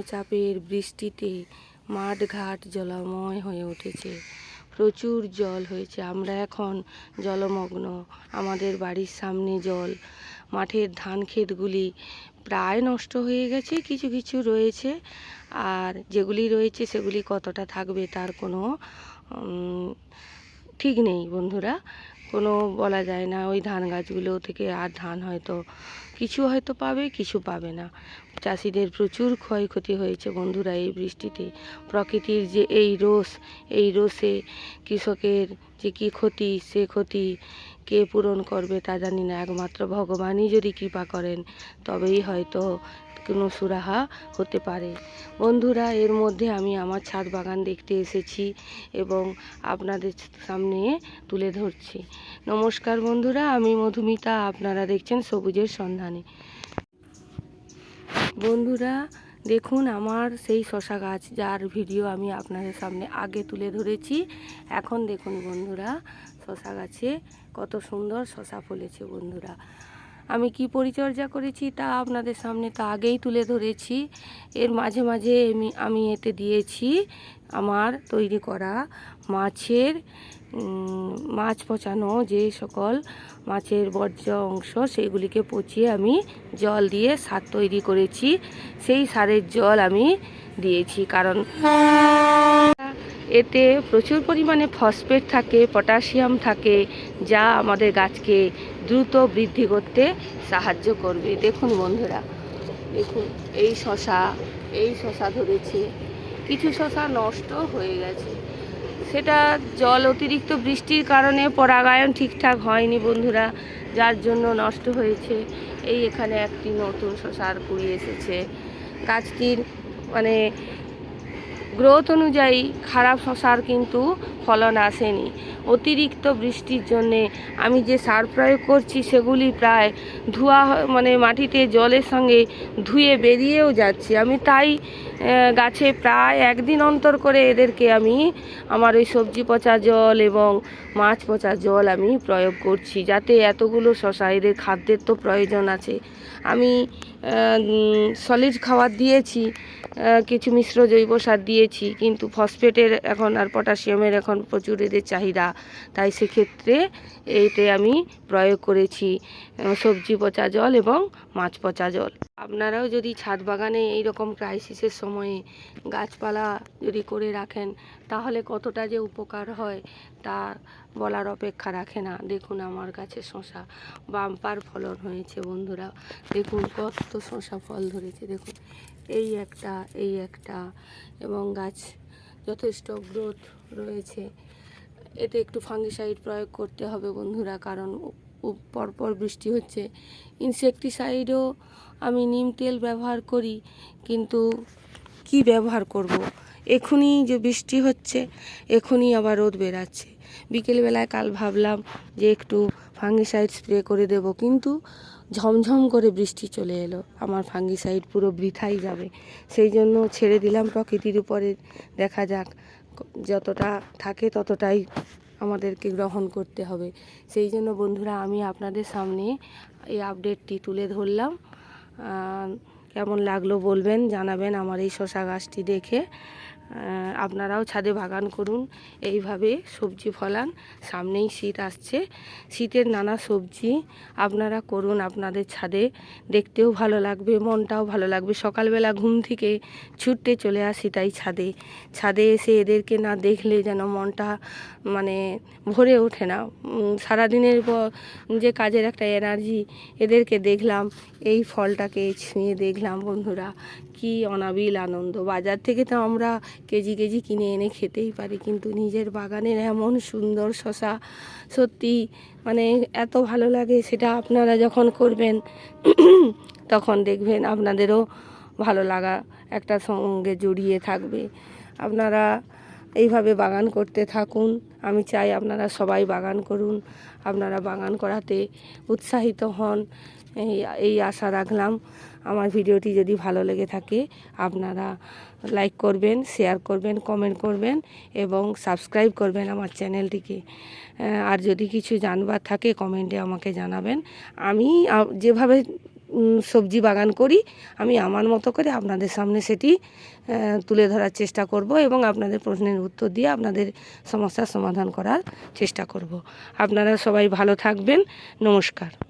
নিম্নচাপের বৃষ্টিতে মাঠঘাট জলময় হয়ে উঠেছে। প্রচুর জল হয়েছে। আমরা এখন জলমগ্ন। আমাদের বাড়ির সামনে জল। মাঠের ধান ক্ষেতগুলি প্রায় নষ্ট হয়ে গেছে, কিছু কিছু রয়েছে। আর যেগুলি রয়েছে, সেগুলি কতটা থাকবে তার কোনো ঠিক নেই বন্ধুরা। কোনো বলা যায় না, ওই ধান গাছগুলো থেকে আর ধান হয়তো কিছু হয়তো পাবে, কিছু পাবে না। চাষিদের প্রচুর ক্ষয়ক্ষতি হয়েছে বন্ধুরা এই বৃষ্টিতে। প্রকৃতির যে এই রোষ, এই রোষে কৃষকের যে কী ক্ষতি, সে ক্ষতি কে পূরণ করবে তা জানি না। একমাত্র ভগবানই যদি কৃপা করেন, তবেই হয়তো কোনো সুরাহা হতে পারে। বন্ধুরা, এর মধ্যে আমি আমার ছাদ বাগান দেখতে এসেছি এবং আপনাদের সামনে তুলে ধরছি। নমস্কার বন্ধুরা, আমি মধুমিতা, আপনারা দেখছেন সবুজের সন্ধানে। বন্ধুরা, দেখুন আমার সেই শশা গাছ, যার ভিডিও আমি আপনাদের সামনে আগে তুলে ধরেছি। এখন দেখুন বন্ধুরা, শশা গাছে কত সুন্দর শশা ফলেছে বন্ধুরা। আমি কি পরিচর্যা করেছি তা আপনাদের সামনে তো আগেই তুলে ধরেছি। এর মাঝে মাঝে আমি আমি এতে দিয়েছি আমার তৈরি করা মাছের মাছ পচানো যে সকল মাছের বর্জ্য অংশ সেইগুলিকে পচিয়ে আমি জল দিয়ে সার তৈরি করেছি। সেই সারের জল আমি দিয়েছি, কারণ এতে প্রচুর পরিমাণে ফসফেট থাকে, পটাশিয়াম থাকে, যা আমাদের গাছকে দ্রুত বৃদ্ধি করতে সাহায্য করবে। দেখুন বন্ধুরা, দেখুন, এই শশা এই শশা ধরেছে। কিছু শশা নষ্ট হয়ে গেছে। সেটা জল অতিরিক্ত বৃষ্টির কারণে পরাগায়ন ঠিকঠাক হয়নি বন্ধুরা, যার জন্য নষ্ট হয়েছে। এই এখানে একটি নতুন শশার কুড়ি এসেছে। গাছটির মানে গ্রোথ অনুযায়ী খারাপ শশার কিন্তু ফলন আসেনি। অতিরিক্ত বৃষ্টির জন্যে আমি যে সার প্রয়োগ করছি সেগুলি প্রায় ধোয়া মানে মাটিতে জলের সঙ্গে ধুয়ে বেরিয়েও যাচ্ছে। আমি তাই গাছে প্রায় একদিন অন্তর করে এদেরকে আমি আমার ওই সবজি পচা জল এবং মাছ পচা জল আমি প্রয়োগ করছি, যাতে এতগুলো শশা, এদের খাদ্যের তো প্রয়োজন আছে। আমি সলিড খাবার দিয়েছি কিছু মিশ্র জৈব সার দিয়েছি, কিন্তু ফসফেটের এখন আর পটাশিয়ামের এখন প্রচুর এদের চাহিদা। তাই সেক্ষেত্রে এতে আমি প্রয়োগ করেছি সবজি পচা জল এবং মাছ পচা জল। আপনারাও যদি ছাদ বাগানে এই রকম ক্রাইসিসের সময়ে গাছপালা যদি করে রাখেন, তাহলে কতটা যে উপকার হয় তা বলার অপেক্ষা রাখে না। দেখুন আমার কাছে শশা, বাম্পার ফলন হয়েছে বন্ধুরা। দেখুন কত শশা ফল ধরেছে, দেখুন। এই একটা এই একটা, এবং গাছ যথেষ্ট গ্রোথ রয়েছে। এতে একটু ফাঙ্গিসাইড প্রয়োগ করতে হবে বন্ধুরা, কারণ পরপর বৃষ্টি হচ্ছে। ইনসেকটিসাইডও আমি নিম তেল ব্যবহার করি, কিন্তু কি ব্যবহার করব। এখনই যে বৃষ্টি হচ্ছে এখনই আবার রোদ বেরাচ্ছে বিকেলবেলায় কাল ভাবলাম যে একটু ফাঙ্গিসাইড স্প্রে করে দেব, কিন্তু ঝমঝম করে বৃষ্টি চলে এলো। আমার ফাঙ্গিসাইড পুরো বৃথাই যাবে। সেই জন্য ছেড়ে দিলাম প্রকৃতির উপরে। দেখা যাক, যতটা থাকে ততটাই আমাদেরকে গ্রহণ করতে হবে। সেই জন্য বন্ধুরা, আমি আপনাদের সামনে এই আপডেটটি তুলে ধরলাম। কেমন লাগল বলবেন, জানাবেন আমার এই শশা গাছটি দেখে। আপনারাও ছাদে বাগান করুন। এইভাবে সবজি ফলান। সামনেই শীত আসছে। শীতের নানা সবজি আপনারা করুন আপনাদের ছাদে। দেখতেও ভালো লাগবে, মনটাও ভালো লাগবে। সকালবেলা ঘুম থেকে ছুটতে চলে আসি তাই ছাদে। ছাদে এসে এদেরকে না দেখলে যেন মনটা মানে ভরে ওঠে না। সারাদিনের পর যে কাজের একটা এনার্জি এদেরকে দেখলাম, এই ফলটাকে ছুঁয়ে দেখলাম বন্ধুরা। কি অনাবিল আনন্দ। বাজার থেকে তো আমরা কেজি কেজি কিনে এনে খেতেই পারি, কিন্তু নিজের বাগানের এমন সুন্দর শশা সত্যি মানে এত ভালো লাগে সেটা আপনারা যখন করবেন, তখন দেখবেন আপনাদেরও ভালো লাগা একটা সঙ্গে জড়িয়ে থাকবে। আপনারা এইভাবে বাগান করতে থাকুন। আমি চাই আপনারা সবাই বাগান করুন। আপনারা বাগান করাতে উৎসাহিত হন। এই এই আশা রাখলাম। আমার ভিডিওটি যদি ভালো লেগে থাকে, আপনারা লাইক করবেন, শেয়ার করবেন, কমেন্ট করবেন এবং সাবস্ক্রাইব করবেন আমার চ্যানেলটিকে। আর যদি কিছু জানবার থাকে, কমেন্টে আমাকে জানাবেন। আমি যেভাবে সবজি বাগান করি, আমি আমার মতো করে আপনাদের সামনে সেটি তুলে ধরার চেষ্টা করব এবং আপনাদের প্রশ্নের উত্তর দিয়ে আপনাদের সমস্যার সমাধান করার চেষ্টা করব। আপনারা সবাই ভালো থাকবেন। নমস্কার।